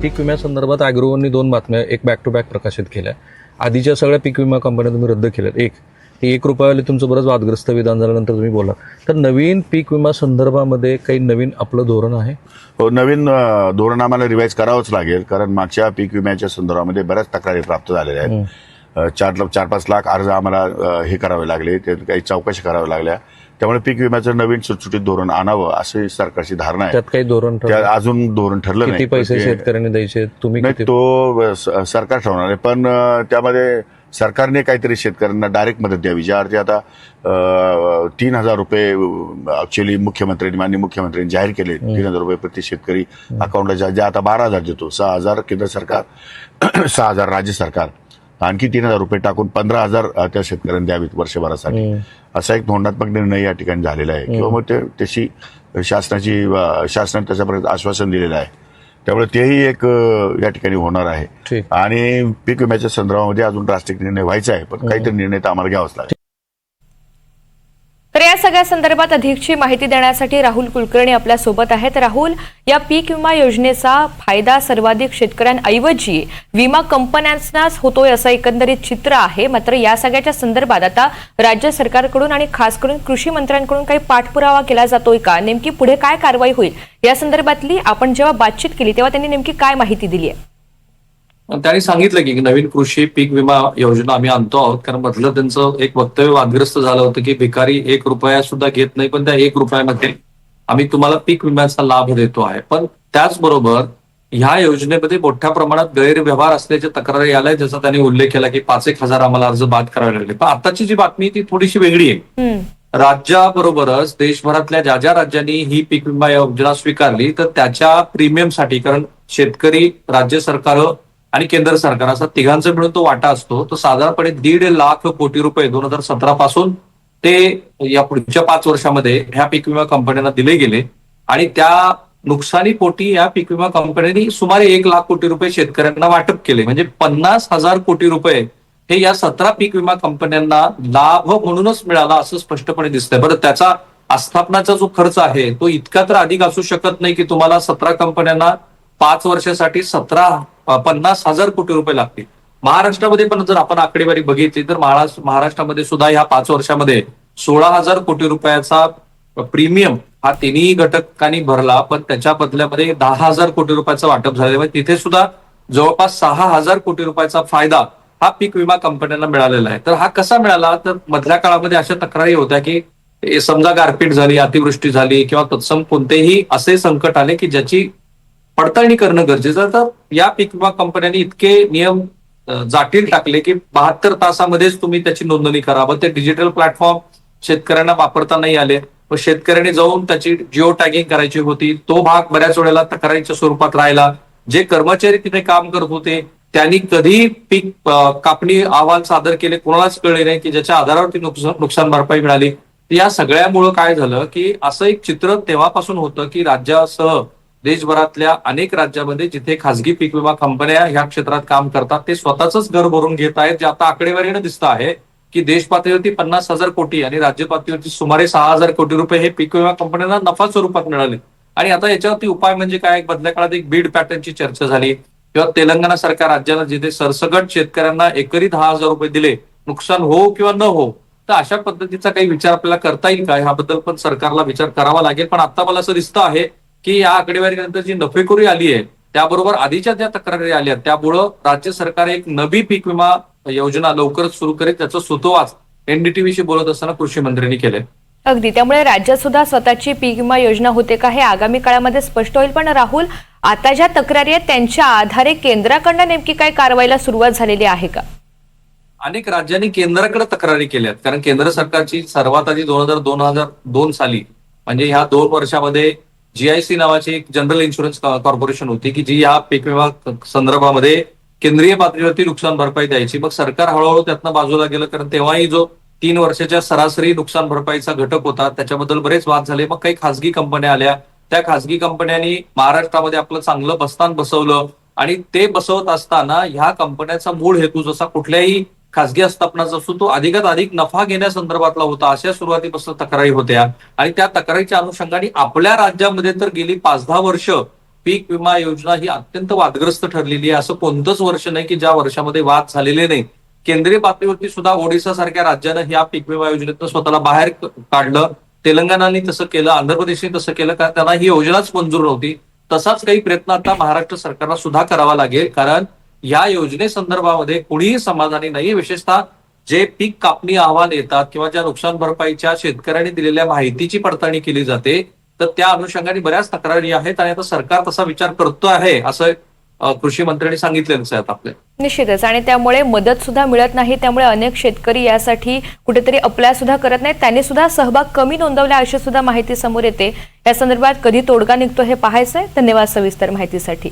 पीक विम्यासंदर्भात अॅग्रोवननी दोन बातम्या एक बॅक टू बॅक प्रकाशित केल्या. आधीच्या सगळ्या पीक विमा कंपन्या तुम्ही रद्द केल्यात. एक ते एक रुपयावाले तुमचं बरंच वादग्रस्त विधान झाल्यानंतर तुम्ही बोला तर नवीन पीक विमा संदर्भामध्ये काही नवीन आपलं धोरण आहे? हो नवीन धोरण आम्हाला रिवाईज करावंच लागेल. कारण मागच्या पीक विम्याच्या संदर्भामध्ये बऱ्याच तक्रारी प्राप्त झालेल्या आहेत. चार लाख- चार पाच लाख अर्ज आम्हाला हे करावे लागले. ते काही चौकशी कराव्या लागल्या. त्यामुळे पीक विम्याचं नवीन सुटसुटीत धोरण आणावं अशी सरकारची धारणा आहे. त्यात काही धोरण? अजून धोरण ठरलं नाही. पैसे शेतकऱ्यांनी द्यायचे? तुम्ही तो सरकार ठरवणार आहे. पण त्यामध्ये सरकारने काहीतरी शेतकऱ्यांना डायरेक्ट मदत द्यावी. ज्या अर्थी आता तीन हजार रुपये ऍक्च्युली मुख्यमंत्र्यांनी माननीय मुख्यमंत्र्यांनी जाहीर केले. तीन हजार रुपये प्रति शेतकरी अकाउंटला ज्या आता बारा हजार देतो. सहा हजार केंद्र सरकार सहा हजार राज्य सरकार. आणखी तीन हजार रुपये टाकून पंधरा हजार त्या शेतकऱ्यांनी द्यावीत वर्षभरासाठी. असा एक धोरणात्मक निर्णय या ठिकाणी झालेला आहे. किंवा मग ते तशी शासनाची शासनाने त्याच्यापर्यंत आश्वासन दिलेलं आहे. त्यामुळे तेही एक या ठिकाणी होणार आहे. आणि पीक विम्याच्या संदर्भामध्ये अजून ड्रास्टिक निर्णय व्हायचा आहे पण काहीतरी निर्णय तर आम्हाला घ्यावाच लागेल. सगळ्या संदर्भात अधिकची माहिती देण्यासाठी राहुल कुलकर्णी आपल्यासोबत आहेत. राहुल या पीक विमा योजनेचा फायदा सर्वाधिक शेतकऱ्यांऐवजी विमा कंपन्यांनाच होतोय असं एकंदरीत चित्र आहे. मात्र या सगळ्याच्या संदर्भात आता राज्य सरकारकडून आणि खास करून कृषी मंत्र्यांकडून काही पाठपुरावा केला जातोय का? नेमकी पुढे काय कारवाई होईल? या संदर्भातली आपण जेव्हा बातचीत केली तेव्हा त्यांनी नेमकी काय माहिती दिली आहे? त्यांनी सांगितलं की नवीन कृषी पीक विमा योजना आम्ही आणतो आहोत. कारण मधलं त्यांचं एक वक्तव्य वादग्रस्त झालं होतं की भिकारी एक रुपया सुद्धा घेत नाही पण त्या एक रुपयामध्ये आम्ही तुम्हाला पीक विम्याचा लाभ देतो आहे. पण त्याचबरोबर ह्या योजनेमध्ये मोठ्या प्रमाणात गैरव्यवहार असल्याच्या तक्रारी आल्या ज्याचा त्यांनी उल्लेख केला की पाच एक हजार आम्हाला अर्ज बाद करावे लागले. पण आताची जी बातमी ती थोडीशी वेगळी आहे. राज्याबरोबरच देशभरातल्या ज्या ज्या राज्यांनी ही पीक विमा योजना स्वीकारली तर त्याच्या प्रीमियमसाठी कारण शेतकरी राज्य सरकार आणि केंद्र सरकार असा तिघांचा मिळून तो वाटा असतो तो साधारणपणे दीड लाख कोटी रुपये दोन हजार सतरा पासून ते या पुढच्या पाच वर्षामध्ये ह्या पीक विमा कंपन्यांना दिले गेले. आणि त्या नुकसानी पोटी या पीक विमा कंपन्यांनी सुमारे एक लाख कोटी रुपये शेतकऱ्यांना वाटप केले. म्हणजे पन्नास हजार कोटी रुपये हे या सतरा पीक विमा कंपन्यांना लाभ म्हणूनच मिळाला असं स्पष्टपणे दिसतंय. बरं त्याचा आस्थापनाचा जो खर्च आहे तो इतका तर अधिक असू शकत नाही की तुम्हाला सतरा कंपन्यांना पाच वर्षासाठी सतरा पन्नास हजार कोटी रुपये लागतील. महाराष्ट्रामध्ये पण जर आपण आकडेवारी बघितली तर महाराष्ट्र महाराष्ट्रामध्ये सुद्धा ह्या पाच वर्षामध्ये सोळा हजार कोटी रुपयाचा प्रीमियम हा तिन्ही घटकांनी भरला पण त्याच्या बदल्यामध्ये दहा हजार कोटी रुपयाचं वाटप झालेलं आहे. तिथे सुद्धा जवळपास सहा हजार कोटी रुपयाचा फायदा हा पीक विमा कंपन्यांना मिळालेला आहे. तर हा कसा मिळाला? तर मधल्या काळामध्ये अशा तक्रारी होत्या की समजा गारपीट झाली अतिवृष्टी झाली किंवा तत्सम कोणतेही असे संकट आले की ज्याची पडताळणी करणं गरजेचं तर या पीक विमा कंपन्यांनी इतके नियम जाटील टाकले की बहात्तर तासामध्येच तुम्ही त्याची नोंदणी करा. मग ते डिजिटल प्लॅटफॉर्म शेतकऱ्यांना वापरता नाही आले. व शेतकऱ्यांनी जाऊन त्याची जिओ टॅगिंग करायची होती. तो भाग बऱ्याच वेळेला तक्रारीच्या स्वरूपात राहिला. जे कर्मचारी तिथे काम करत होते त्यांनी कधी पीक कापणी अहवाल सादर केले कोणालाच कळले नाही की ज्याच्या आधारावरती नुकसान नुकसान भरपाई मिळाली. या सगळ्यामुळं काय झालं की असं एक चित्र तेव्हापासून होतं की राज्यासह देशभरातल्या अनेक राज्यामध्ये जिथे खासगी पीक विमा कंपन्या ह्या क्षेत्रात काम करतात ते स्वतःच घर भरून घेत आहेत जे आता आकडेवारीनं दिसत आहे की देश पातळीवरती पन्नास हजार कोटी आणि राज्य पातळीवरती सुमारे सहा हजार कोटी रुपये हे पीक विमा कंपन्यांना नफा स्वरूपात मिळाले. आणि आता याच्यावरती उपाय म्हणजे काय? बदल्या काळात एक बीड पॅटर्नची चर्चा झाली. किंवा तेलंगणा सरकार राज्याला जिथे सरसकट शेतकऱ्यांना एकरी दहा हजार रुपये दिले नुकसान हो किंवा न हो तर अशा पद्धतीचा काही विचार आपल्याला करता येईल का? ह्याबद्दल पण सरकारला विचार करावा लागेल. पण आता मला असं दिसतं आहे की या आकडेवारीनंतर जी नफेखोरी आली आहे त्याबरोबर आधीच्या ज्या तक्रारी आल्या त्यामुळं राज्य सरकार एक नवी पीक विमा योजना लवकरच सुरू करेल त्याचं सुतोवाच एनडीटीव्हीशी बोलत असताना कृषी मंत्र्यांनी केलंय. अगदी. त्यामुळे राज्यात सुद्धा स्वतःची पीक विमा योजना होते का हे आगामी काळामध्ये स्पष्ट होईल. पण राहुल आता ज्या तक्रारी आहेत त्यांच्या आधारे केंद्राकडनं नेमकी काय कारवाईला सुरुवात झालेली आहे का? अनेक राज्यांनी केंद्राकडे तक्रारी केल्यात कारण केंद्र सरकारची सर्वात आधी दोन हजार दोन हजार दोन साली म्हणजे ह्या दोन वर्षामध्ये जीआयसी नावाची एक जनरल इन्शुरन्स कॉर्पोरेशन होती की जी या पीक विमा संदर्भामध्ये केंद्रीय पातळीवरती नुकसान भरपाई द्यायची. मग सरकार हळूहळू त्यातनं बाजूला गेलं कारण तेव्हाही जो तीन वर्षाच्या सरासरी नुकसान भरपाईचा घटक होता त्याच्याबद्दल बरेच वाद झाले. मग काही खासगी कंपन्या आल्या. त्या खासगी कंपन्यांनी महाराष्ट्रामध्ये आपलं चांगलं बस्तान बसवलं आणि ते बसवत असताना ह्या कंपन्याचा मूळ हेतू जसा कुठल्याही खासगी आस्थापनाचा असतो तो अधिकात अधिक नफा घेण्यासंदर्भातला होता. अशा सुरुवातीपासून तक्रारी होत्या. आणि त्या तक्रारीच्या अनुषंगाने आपल्या राज्यामध्ये तर गेली पाच दहा वर्ष पीक विमा योजना ही अत्यंत वादग्रस्त ठरलेली आहे. असं कोणतंच वर्ष नाही की ज्या वर्षामध्ये वाद झालेले नाही. केंद्रीय पातळीवरती सुद्धा ओडिशा सारख्या राज्यानं या पीक विमा योजनेतनं स्वतःला बाहेर काढलं. तेलंगणाने तसं केलं आंध्र प्रदेशने तसं केलं कारण त्यांना ही योजनाच मंजूर नव्हती. तसाच काही प्रयत्न आता महाराष्ट्र सरकारला सुद्धा करावा लागेल. कारण या योजनेसंदर्भामध्ये कुणीही समाधानी नाही विशेषतः जे पीक कापणी अहवाल येतात किंवा ज्या नुकसान भरपाईच्या शेतकऱ्यांनी दिलेल्या माहितीची पडताळणी केली जाते तर त्या अनुषंगाने बऱ्याच तक्रारी आहेत आणि आता सरकार तसा विचार करतो आहे असं कृषी मंत्र्यांनी सांगितलेलंच आहे आता निश्चितच. आणि त्यामुळे मदत सुद्धा मिळत नाही. त्यामुळे अनेक शेतकरी यासाठी कुठेतरी अप्लाय सुद्धा करत नाहीत. त्यांनी सुद्धा सहभाग कमी नोंदवला अशी सुद्धा माहिती समोर येते. या संदर्भात कधी तोडगा निघतो हे पाहायचंय. धन्यवाद सविस्तर माहितीसाठी.